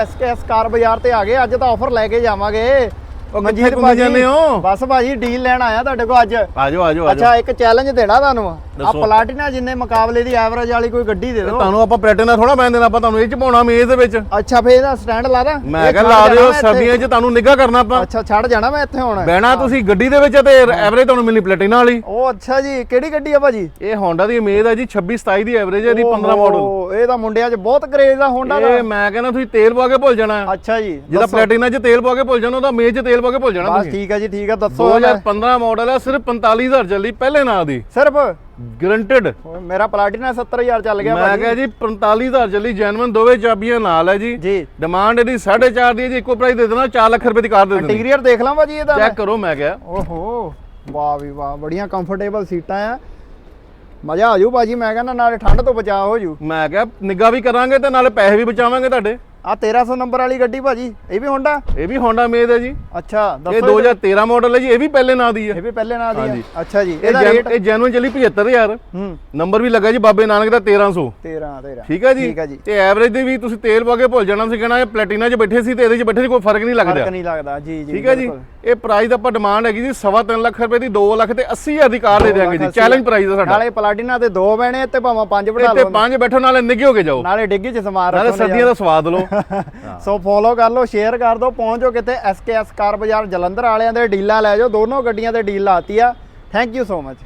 SKS ਕਾਰ ਬਾਜ਼ਾਰ ਤੇ ਆ ਗਏ ਅੱਜ ਤਾਂ ਆਫਰ ਲੈ ਕੇ ਜਾਵਾਂਗੇ। ਉਹ ਕਿੱਥੇ ਘੁੰਮੀ ਜਾਂਦੇ ਹੋ? ਬਸ ਭਾਜੀ ਡੀਲ ਲੈਣ ਆਇਆ ਤੁਹਾਡੇ ਕੋਲ ਅੱਜ। ਆਜੋ ਆਜੋ ਆਜੋ। ਅੱਛਾ ਇੱਕ ਚੈਲੰਜ ਦੇਣਾ ਤੁਹਾਨੂੰ। ਆ। ਪਲਾਟੀਨਾ ਜਿੰਨੇ ਮੁਕਾਬਲੇ ਦੀ ਐਵਰੇਜ ਵਾਲੀ ਕੋਈ ਗੱਡੀ ਦੇ ਦਿਓ। ਤੁਹਾਨੂੰ ਆਪਾਂ ਪਲੈਟੀਨਾ ਥੋੜਾ ਬੈਨ ਦੇਣਾ ਆਪਾਂ ਤੁਹਾਨੂੰ ਇਹ ਚ ਪਾਉਣਾ ਮੇਜ਼ ਦੇ ਵਿੱਚ। ਅੱਛਾ ਫੇਰ ਇਹਦਾ ਸਟੈਂਡ ਲਾ ਦਾਂ। ਮੈਂ ਕਿਹਾ ਲਾ ਦਿਓ। ਸਰਦੀਆਂ 'ਚ ਤੁਹਾਨੂੰ ਨਿੱਘਾ ਕਰਨਾ ਆਪਾਂ। ਅੱਛਾ ਛੱਡ ਜਾਣਾ ਮੈਂ ਇੱਥੇ ਹੁਣ। ਬਹਿਣਾ ਤੁਸੀਂ ਗੱਡੀ ਦੇ ਵਿੱਚ ਤੇ ਐਵਰੇਜ ਤੁਹਾਨੂੰ ਮਿਲਣੀ ਪਲੈਟੀਨਾ ਵਾਲੀ। ਉਹ ਅੱਛਾ ਜੀ ਕਿਹੜੀ ਗੱਡੀ ਆ ਭਾਜੀ? ਇਹ ਹੋਂਡਾ ਦੀ ਇਮੇਜ ਹੈ ਜੀ 26 27 ਦੀ ਐਵਰੇਜ ਹੈ ਇਹਦੀ 15 ਮਾਡਲ ਇਹ ਤਾਂ ਮੁੰਡਿਆਂ 'ਚ ਬਹੁਤ ਕਰੇਜ਼ ਆ ਹੋਂਡਾ ਦਾ। ਇਹ ਮੈਂ ਕਹਿੰਦਾ ਤੁਸੀਂ ਤੇਲ ਪਾ ਕੇ ਭੁੱਲ ਜਾਣਾ। ਅੱਛਾ ਜੀ ਜਿਹਦਾ। ਪਲੈਟੀਨਾ 'ਚ ਤੇਲ ਪਾ ਕੇ ਭੁੱਲ ਜਾਣਾ ਉਹਦਾ ਮੇਜ਼ 'ਚ ਤੇਲ ਪਾ ਕੇ ਭੁੱਲ ਜਾਣਾ ਬਸ ਤੁਸੀਂ। ਠੀਕ ਹੈ ਜੀ ਠੀਕ ਹੈ ਦੱਸੋ ਇਹਦਾ। 2015 ਮਾਡਲ ਹੈ ਸਿਰਫ 45000 ਚੱਲੀ ਪਹਿਲੇ ਨਾਂ ਦੀ। ਸਿਰਫ? ਗਰੰਟਡ ਮੇਰਾ ਪਲਾਟੀਨਾ 70000 ਚੱਲ ਗਿਆ ਮੈਂ ਕਿਹਾ ਜੀ 45000 ਚੱਲੀ ਜੈਨੂਇਨ ਦੋਵੇਂ ਚਾਬੀਆਂ ਨਾਲ ਹੈ ਜੀ। ਜੀ। ਡਿਮਾਂਡ ਇਹਦੀ 4.5 ਦੀ ਹੈ ਜੀ ਇੱਕੋ ਪ੍ਰਾਈਸ ਦੇ ਦੇਣਾ 4 ਲੱਖ ਰੁਪਏ ਦੀ ਕਾਰ ਦੇ ਦੇਣੀ। ਇੰਟੀਰੀਅਰ ਦੇਖ ਲਾਂ ਭਾਜੀ ਇਹਦਾ ਚੈੱਕ ਕਰੋ ਮੈਂ ਕਿਹਾ। ਓਹੋ ਵਾਹ ਵੀ ਵਾਹ ਬੜੀਆਂ ਕੰਫਰਟੇਬਲ ਸੀਟਾਂ ਆ। ਮਜ਼ਾ ਆ ਜੂ ਭਾਜੀ ਮੈਂ ਕਹਿੰਦਾ ਨਾਲੇ ਠੰਡ ਤੋਂ ਬਚਾਅ ਹੋ ਜੂ ਮੈਂ ਕਿਹਾ ਨਿੱਘਾ ਵੀ ਕਰਾਂਗੇ ਤੇ ਨਾਲੇ ਪੈਸੇ ਵੀ ਬਚਾਵਾਂਗੇ ਤੁਹਾਡੇ। ਆ 1300 ਨੰਬਰ ਵਾਲੀ ਗੱਡੀ ਭਾਜੀ ਇਹ ਵੀ ਹੋਂਡਾ ਇਹ ਵੀ ਹੋਂਡਾ ਮੇਜ਼ ਹੈ ਜੀ। ਅੱਛਾ ਇਹ ਦੱਸੋ 2013 ਮਾਡਲ ਹੈ ਜੀ ਇਹ ਵੀ ਪਹਿਲੇ ਨਾਂ ਦੀ ਹੈ ਇਹ ਵੀ ਪਹਿਲੇ ਨਾਲ ਦੀ ਹਾਂਜੀ। ਆ ਅੱਛਾ ਜੀ ਇਹ ਇਹਦਾ ਜੈਨ- ਰੇਟ ਇਹ ਜੈਨੂਇਨ ਚੱਲੀ 75000 ਹੂੰ। ਨੰਬਰ ਵੀ ਲੱਗਾ ਜੀ ਬਾਬੇ ਨਾਨਕ ਦਾ 1300 13 13 ਠੀਕ ਹੈ ਜੀ? ਠੀਕ ਹੈ ਜੀ। ਤੇ ਐਵਰੇਜ ਦੇ ਵੀ ਤੁਸੀਂ ਤੇਲ ਪਾ ਕੇ ਭੁੱਲ ਜਾਣਾ ਸੀ ਕਹਿਣਾ ਇਹ ਪਲੈਟੀਨਾ 'ਚ ਬੈਠੇ ਸੀ ਤੇ ਇਹਦੇ 'ਚ ਬੈਠੇ ਸੀ ਕੋਈ ਫ਼ਰਕ ਨਹੀਂ ਲੱਗਦਾ। ਫ਼ਰਕ ਨਹੀਂ ਲੱਗਦਾ। ਜੀ ਜੀ ਠੀਕ ਹੈ ਜੀ? ਬਿਲਕੁਲ। ਇਹ ਪ੍ਰਾਈਸ ਆਪਾਂ ਡਿਮਾਂਡ ਹੈਗੀ ਜੀ 3.5 ਲੱਖ ਰੁਪਏ ਦੀ 2 ਲੱਖ ਤੇ 80000 ਦੀ ਕਾਰ ਦੇ ਦਿਆਂਗੇ ਜੀ। ਚੈਲੰਜ ਪ੍ਰਾਈਸ ਹੈ ਸਾਡਾ। ਨਾਲੇ ਪਲਾਟੀਨਾ ਤੇ ਦੋ ਬਹਿਣੇ ਤੇ ਭਾਵੇਂ ਪੰਜ ਬਿਠਾ ਤੇ ਲਓ। ਪੰਜ ਬੈਠੋ ਨਾਲੇ ਨਿੱਘੇ ਹੋ ਕੇ ਜਾਓ। ਨਾਲੇ ਡਿੱਗੀ ਚ ਸਮਾਨ ਨਾਲੇ ਰੱਖੋ ਸਰਦੀਆਂ ਦਾ ਸਵਾਦ ਲਓ। ਸੋ ਫੋਲੋ ਕਰ ਲਓ ਸ਼ੇਅਰ ਕਰ ਦਿਓ, ਪਹੁੰਚੋ ਕਿਤੇ ਐਸਕੇਐਸ ਕਾਰ ਬਾਜ਼ਾਰ ਜਲੰਧਰ ਵਾਲਿਆਂ ਦੇ ਡੀਲਾਂ ਲੈ ਜਾਓ, ਦੋਨੋਂ ਗੱਡੀਆਂ ਤੇ ਡੀਲ ਲਾਤੀ ਆ। Thank you so much